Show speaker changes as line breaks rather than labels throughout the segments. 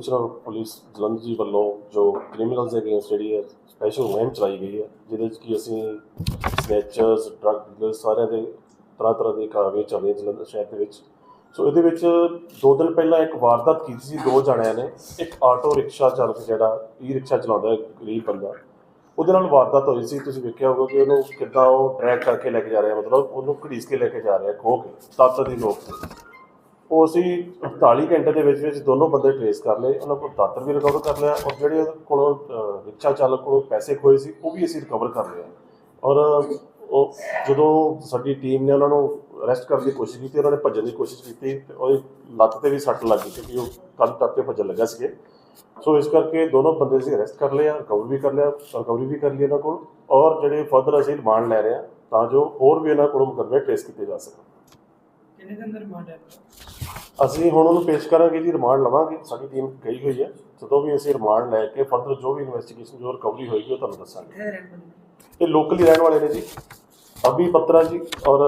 Commissioner police Jalandhar ਜੀ ਵੱਲੋਂ ਜੋ ਕ੍ਰਿਮੀਨਲਸ ਦੇ ਅਗੇਂਸਟ ਜਿਹੜੀ ਹੈ ਸਪੈਸ਼ਲ ਮੁਹਿੰਮ ਚਲਾਈ ਗਈ ਹੈ, ਜਿਹਦੇ ਵਿੱਚ ਕਿ ਅਸੀਂ ਸਨੈਚਰਸ ਡਰੱਗ ਡੀਲਰਸ ਸਾਰਿਆਂ ਦੇ ਤਰ੍ਹਾਂ ਤਰ੍ਹਾਂ ਦੀ ਕਾਰਵਾਈ ਚੱਲ ਰਹੀ ਜਲੰਧਰ ਸ਼ਹਿਰ ਦੇ ਵਿੱਚ। ਸੋ ਇਹਦੇ ਵਿੱਚ ਦੋ ਦਿਨ ਪਹਿਲਾਂ ਇੱਕ ਵਾਰਦਾਤ ਕੀਤੀ ਸੀ, ਦੋ ਜਣਿਆਂ ਨੇ, ਇੱਕ ਆਟੋ ਰਿਕਸ਼ਾ ਚਾਲਕ ਜਿਹੜਾ ਈ ਰਿਕਸ਼ਾ ਚਲਾਉਂਦਾ ਹੈ ਗਰੀਬ ਬੰਦਾ। ਉਹਦੇ ਨਾਲ ਵਾਰਦਾਤ ਹੋਈ ਸੀ, ਤੁਸੀਂ ਵੇਖਿਆ ਹੋਊਗਾ ਕਿ ਉਹਨੂੰ ਕਿੱਦਾਂ ਉਹ ਟਰੈਕ ਕਰਕੇ ਲੈ ਕੇ ਜਾ ਰਿਹਾ, ਮਤਲਬ ਉਹਨੂੰ ਘੜੀਸ ਕੇ ਲੈ ਕੇ ਜਾ ਰਿਹਾ ਖੋ ਕੇ, ਤੱਤ ਦੀ ਲੋਕ ਤੇ। ਉਹ ਅਸੀਂ 48 ਘੰਟੇ ਦੇ ਵਿੱਚ ਵਿੱਚ ਦੋਨੋਂ ਬੰਦੇ ਟ੍ਰੇਸ ਕਰ ਲਏ, ਉਹਨਾਂ ਕੋਲ ਦਾਤਰ ਵੀ ਰਿਕਵਰ ਕਰ ਲਿਆ ਔਰ ਜਿਹੜੇ ਉਹਦੇ ਕੋਲੋਂ ਰਿਕਸ਼ਾ ਚਾਲਕ ਕੋਲੋਂ ਪੈਸੇ ਖੋਏ ਸੀ, ਉਹ ਵੀ ਅਸੀਂ ਰਿਕਵਰ ਕਰ ਲਿਆ। ਔਰ, ਉਹ ਜਦੋਂ ਸਾਡੀ ਟੀਮ ਨੇ ਉਹਨਾਂ ਨੂੰ ਅਰੈਸਟ ਕਰਨ ਦੀ ਕੋਸ਼ਿਸ਼ ਕੀਤੀ, ਉਹਨਾਂ ਨੇ ਭੱਜਣ ਦੀ ਕੋਸ਼ਿਸ਼ ਕੀਤੀ ਤੇ ਉਹਦੀ ਲੱਤ ਤੇ ਵੀ ਸੱਟ ਲੱਗ ਗਈ ਕਿਉਂਕਿ ਉਹ ਕੰਨ ਟੱਪ ਕੇ ਭੱਜਣ ਲੱਗਾ ਸੀਗੇ। ਸੋ ਇਸ ਕਰਕੇ ਦੋਨੋਂ ਬੰਦੇ ਅਸੀਂ ਅਰੈਸਟ ਕਰ ਲਿਆ ਰਿਕਵਰ ਵੀ ਕਰ ਲਿਆ ਰਿਕਵਰੀ ਵੀ ਕਰ ਲਈ ਇਹਨਾਂ ਕੋਲ ਔਰ ਜਿਹੜੇ ਫਰਦਰ ਅਸੀਂ ਰਿਮਾਂਡ ਲੈ ਰਹੇ ਹਾਂ ਤਾਂ ਜੋ ਹੋਰ ਵੀ ਇਹਨਾਂ ਕੋਲੋਂ ਮੁਕੱਦਮੇ ਟ੍ਰੇਸ ਕੀਤੇ ਜਾ ਸਕਣ।
ਕਿੰਨੇ ਦਿਨ ਦਾ ਰਿਮਾਂਡ ਹੈ?
ਅਸੀਂ ਹੁਣ ਉਹਨੂੰ ਪੇਸ਼ ਕਰਾਂਗੇ ਜੀ ਰਿਮਾਂਡ ਲਵਾਂਗੇ ਸਾਡੀ ਟੀਮ ਗਈ ਹੋਈ ਹੈ। ਜਦੋਂ ਵੀ ਅਸੀਂ ਰਿਮਾਂਡ ਲੈ ਕੇ ਫਰਦਰ ਜੋ ਵੀ ਇਨਵੈਸਟੀਗੇਸ਼ਨ ਜੋ ਰਿਕਵਰੀ ਹੋਏਗੀ ਉਹ ਤੁਹਾਨੂੰ ਦੱਸਾਂਗੇ। ਇਹ ਲੋਕਲ ਰਹਿਣ ਵਾਲੇ ਨੇ ਜੀ ਅਭੀ ਪੱਤਰਾ ਜੀ ਔਰ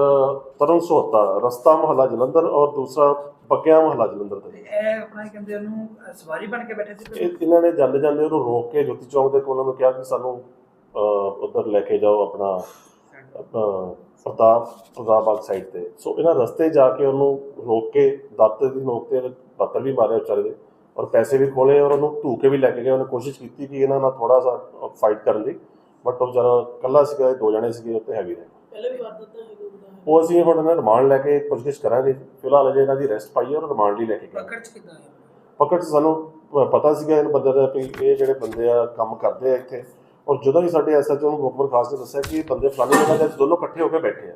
ਤਰੁਣ ਸੋਹਤਾ ਰਸਤਾ ਮੁਹੱਲਾ ਜਲੰਧਰ ਔਰ ਦੂਸਰਾ ਬੱਗਿਆ ਮੁਹੱਲਾ ਜਲੰਧਰ ਦਾ।
ਇਹ ਆਪਣਾ ਕਹਿੰਦੇ ਉਹਨੂੰ ਸਵਾਰੀ ਬਣ ਕੇ ਬੈਠੇ ਸੀ
ਇਹ ਇਹਨਾਂ ਨੇ ਜਾਂਦੇ ਜਾਂਦੇ ਉਹਨੂੰ ਰੋਕ ਕੇ ਜੋਤੀ ਚੌਂਕ ਦੇ ਕੋਲ ਉਹਨੂੰ ਕਿਹਾ ਕਿ ਸਾਨੂੰ ਉਧਰ ਲੈ ਕੇ ਜਾਓ ਆਪਣਾ ਅਹ, ਪ੍ਰਤਾਪ ਪ੍ਰਤਾਪਬਾਗ ਸਾਈਡ ਤੇ। ਸੋ ਇਹਨਾਂ ਰਸਤੇ ਜਾ ਕੇ ਉਹਨੂੰ ਰੋਕ ਕੇ ਦਾਤੇ ਦੀ ਨੋਕ ਤੇ ਪੱਤਰ ਵੀ ਮਾਰਿਆ ਵਿਚਾਰੇ ਦੇ ਔਰ ਪੈਸੇ ਵੀ ਖੋਲੇ ਔਰ ਉਹਨੂੰ ਧੂ ਕੇ ਵੀ ਲੈ ਕੇ ਗਏ। ਉਹਨੇ ਕੋਸ਼ਿਸ਼ ਕੀਤੀ ਕਿ ਇਹਨਾਂ ਨਾਲ ਥੋੜਾ ਸਾ ਫਾਈਟ ਕਰਨ ਦੀ। ਬਟ ਉਹ ਵਿਚਾਰਾ ਇਕੱਲਾ ਸੀਗਾ ਇਹ ਦੋ ਜਣੇ ਸੀਗੇ ਉੱਤੇ ਹੈਵੀ ਰਹੇ
ਪਹਿਲੇ ਵੀ ਵਾਰਦਾਤ ਤਾਂ ਹੈਗੀ
ਉਹ ਅਸੀਂ ਹੁਣ ਇਹਨਾਂ ਰਿਮਾਂਡ ਲੈ ਕੇ ਪੁੱਛਗਿੱਛ ਕਰਾਂਗੇ। ਫਿਲਹਾਲ ਅਜੇ ਇਹਨਾਂ ਦੀ ਰੈਸਟ ਪਾਈ ਹੈ ਔਰ ਰਿਮਾਂਡ ਲਈ ਲੈ ਕੇ ਗਏ।
ਪਕੜ ਚ ਕਿੱਦਾਂ
ਪਕੜ 'ਚ ਸਾਨੂੰ ਪਤਾ ਸੀਗਾ ਇਹਨਾਂ ਬੰਦੇ ਦਾ ਵੀ ਇਹ ਜਿਹੜੇ ਬੰਦੇ ਆ ਕੰਮ ਕਰਦੇ ਆ ਇੱਥੇ। ਔਰ ਜਦੋਂ ਹੀ ਸਾਡੇ ਐਸਐਚਓ ਨੂੰ ਮੁਖਬਰ ਖਾਸ ਨੇ ਦੱਸਿਆ ਕਿ ਇਹ ਬੰਦੇ ਫਲਾਣੀ ਜਗ੍ਹਾ ਤੇ ਦੋਨੋਂ ਇਕੱਠੇ ਹੋ ਕੇ ਬੈਠੇ ਆ।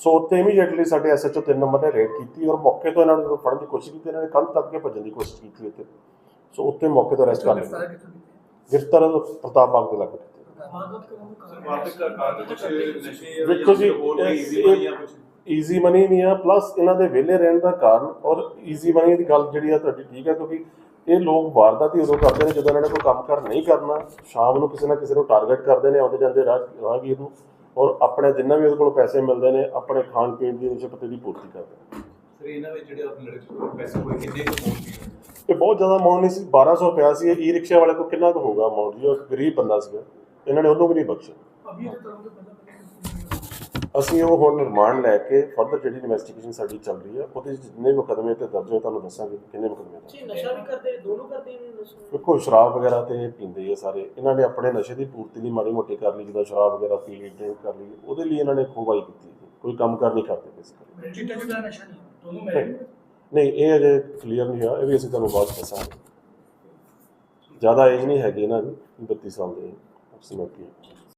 ਸੋ ਉੱਥੇ ਇਮੀਡੀਏਟਲੀ ਸਾਡੇ ਐਸਐਚਓ ਤਿੰਨ ਨੰਬਰ ਨੇ ਰੇਡ ਕੀਤੀ ਔਰ ਮੌਕੇ ਤੋਂ ਇਹਨਾਂ ਨੂੰ ਫੜਨ ਦੀ ਕੋਸ਼ਿਸ਼ ਕੀਤੀ ਇਹਨਾਂ ਨੇ ਕੰਨ ਤੱਕ ਕੇ ਭੱਜਣ ਦੀ ਕੋਸ਼ਿਸ਼ ਕੀਤੀ ਉੱਥੇ। ਸੋ ਉੱਥੇ ਮੌਕੇ ਤੋਂ ਅਰੈਸਟ ਕਰ ਲਿਆ।
ਗ੍ਰਿਫਤਾਰ
ਪ੍ਰਤਾਪ ਬਾਗ ਦੇ ਲੱਗ ਕੀਤੀ।
ਵਾਰਦਾਤ ਕਰਨ ਦਾ
ਵਾਪਸ ਕਰ ਕਰ ਕੁਝ ਨਸ਼ੇ
ਵੇਖੋ ਜੀ,
ਈਜ਼ੀ
ਮਨੀ ਨਹੀਂ ਆ ਪਲੱਸ ਇਹਨਾਂ ਦੇ ਵਿਹਲੇ ਰਹਿਣ ਦਾ ਕਾਰਨ ਔਰ ਈਜ਼ੀ ਮਨੀ ਦੀ ਗੱਲ ਜਿਹੜੀ ਆ ਤੁਹਾਡੀ ਠੀਕ ਆ ਕਿਉਂਕਿ ਇਹ ਲੋਕ ਵਾਰਦਾਤ ਉਦੋਂ ਕਰਦੇ ਨੇ ਜਦੋਂ ਇਹਨਾਂ ਨੇ ਕੋਈ ਕੰਮ ਕਰ ਨਹੀਂ ਕਰਨਾ ਸ਼ਾਮ ਨੂੰ ਕਿਸੇ ਨਾ ਕਿਸੇ ਨੂੰ ਟਾਰਗੇਟ ਕਰਦੇ ਨੇ ਆਉਂਦੇ ਜਾਂਦੇ ਰਾਹ ਰਾਹਗੀਰ ਨੂੰ ਔਰ ਆਪਣੇ ਜਿੰਨਾ ਵੀ ਉਹਦੇ ਕੋਲ ਪੈਸੇ ਮਿਲਦੇ ਨੇ ਆਪਣੇ ਖਾਣ ਪੀਣ ਦੀ ਨਸ਼ੇ ਪੱਤੇ ਦੀ ਪੂਰਤੀ ਕਰਦੇ ਨੇ।
ਸਰ ਇਹਨਾਂ ਵਿੱਚ ਜਿਹੜੇ ਆਪਣੇ ਲੜਕੇ ਕੋਲ ਪੈਸੇ ਹੋਏ ਕਿੰਨੇ ਕੁ ਪਹੁੰਚੇ
ਇਹ ਬਹੁਤ ਜ਼ਿਆਦਾ ਅਮਾਉਂਟ ਨਹੀਂ ਸੀ 1200 ਰੁਪਇਆ ਸੀ ਇਹ ਈ ਰਿਕਸ਼ਾ ਵਾਲੇ ਕੋਲ ਕਿੰਨਾ ਕੁ ਹੋਊਗਾ ਅਮਾਉਂਟ ਜੀ ਉਹ ਗਰੀਬ ਬੰਦਾ ਸੀਗਾ ਇਹਨਾਂ ਨੇ ਉਹਨੂੰ ਵੀ ਨਹੀਂ ਬਖਸ਼ਿਆ।
ਅਭੀ ਇਹ ਤਰ੍ਹਾਂ ਦੇ ਪਹਿਲਾਂ
ਅਸੀਂ ਉਹ ਹੁਣ ਰਿਮਾਂਡ ਲੈ ਕੇ ਫਰਦਰ ਜਿਹੜੀ ਇਨਵੈਸਟੀਗੇਸ਼ਨ ਸਾਡੀ ਚੱਲ ਰਹੀ ਹੈ ਉਹਦੇ 'ਚ ਜਿੰਨੇ ਮੁਕੱਦਮੇ ਤੇ ਦਰਜ ਹੋਏ ਤੁਹਾਨੂੰ ਦੱਸਾਂਗੇ ਕਿੰਨੇ ਮੁਕੱਦਮੇ ਦਰਜ
ਜੀ ਨਸ਼ਾ ਵੀ ਕਰਦੇ ਦੋਨੋਂ ਕਰਦੇ ਨੇ ਨਸ਼ਾ।
ਸ਼ਰਾਬ ਵਗੈਰਾ ਤੇ ਪੀਂਦੇ ਆ ਸਾਰੇ। ਇਹਨਾਂ ਨੇ ਆਪਣੇ ਨਸ਼ੇ ਦੀ ਪੂਰਤੀ ਲਈ ਮਾੜੀ ਮੋਟੀ ਕਰ ਲਈ ਜਿੱਦਾਂ ਸ਼ਰਾਬ ਵਗੈਰਾ ਪੀ ਲਈ ਡਰਿੰਕ ਕਰ ਲਈ ਉਹਦੇ ਲਈ ਇਹਨਾਂ ਨੇ ਖੋਵਾਈ ਕੀਤੀ ਕੋਈ ਕੰਮ ਕਰ ਨਹੀਂ ਕਰਦੇ ਬੇਸਿਕਲੀ
ਚਿੱਟਾ ਚਿੱਟਾ ਨਸ਼ਾ ਨਹੀਂ ਦੋਨੋਂ
ਨਹੀਂ ਨਹੀਂ ਇਹ ਅਜੇ ਕਲੀਅਰ ਨਹੀਂ ਹੋਇਆ ਇਹ ਵੀ ਅਸੀਂ ਤੁਹਾਨੂੰ ਬਾਅਦ ਦੱਸਾਂਗੇ। ਜ਼ਿਆਦਾ ਏਜ ਨਹੀਂ ਹੈਗੀ ਇਹਨਾਂ ਦੀ 32 ਸਾਲ ਦੇ ਅਪਰੋਕਸੀਮੇਟਲੀ।